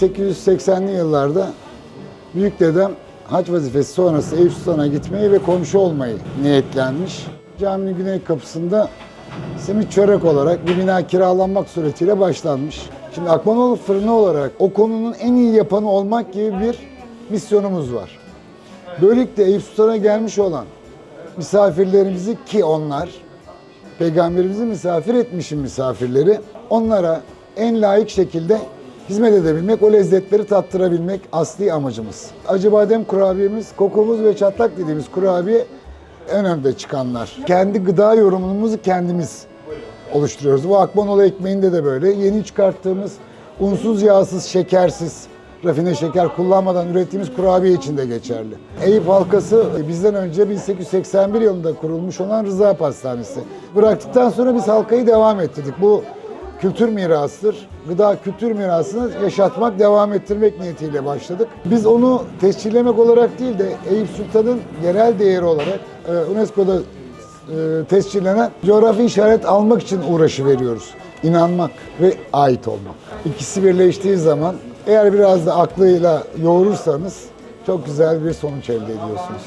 ...1880'li yıllarda büyük dedem hac vazifesi sonrası Eyüp Sultan'a gitmeyi ve komşu olmayı niyetlenmiş. Caminin güney kapısında simit çörek olarak bir bina kiralanmak suretiyle başlanmış. Şimdi Akmanoğlu fırını olarak o konunun en iyi yapanı olmak gibi bir misyonumuz var. Böylelikle Eyüp Sultan'a gelmiş olan misafirlerimizi ki onlar Peygamberimizi misafir etmişim misafirleri. Onlara en layık şekilde hizmet edebilmek, o lezzetleri tattırabilmek asli amacımız. Acı badem kurabiyemiz, kokumuz ve çatlak dediğimiz kurabiye en önde çıkanlar. Kendi gıda yorumumuzu kendimiz oluşturuyoruz. Bu akbanolu ekmeğinde de böyle. Yeni çıkarttığımız unsuz, yağsız, şekersiz, rafine şeker kullanmadan ürettiğimiz kurabiye için de geçerli. Eyüp halkası bizden önce 1881 yılında kurulmuş olan Rıza Pastanesi. Bıraktıktan sonra biz halkayı devam ettirdik. Bu kültür mirasıdır. Gıda kültür mirasını yaşatmak, devam ettirmek niyetiyle başladık. Biz onu tescillemek olarak değil de Eyüp Sultan'ın yerel değeri olarak e, UNESCO'da e, tescillenen coğrafi işaret almak için uğraşı veriyoruz. İnanmak ve ait olmak. İkisi birleştiği zaman eğer biraz da aklıyla yoğurursanız çok güzel bir sonuç elde ediyorsunuz.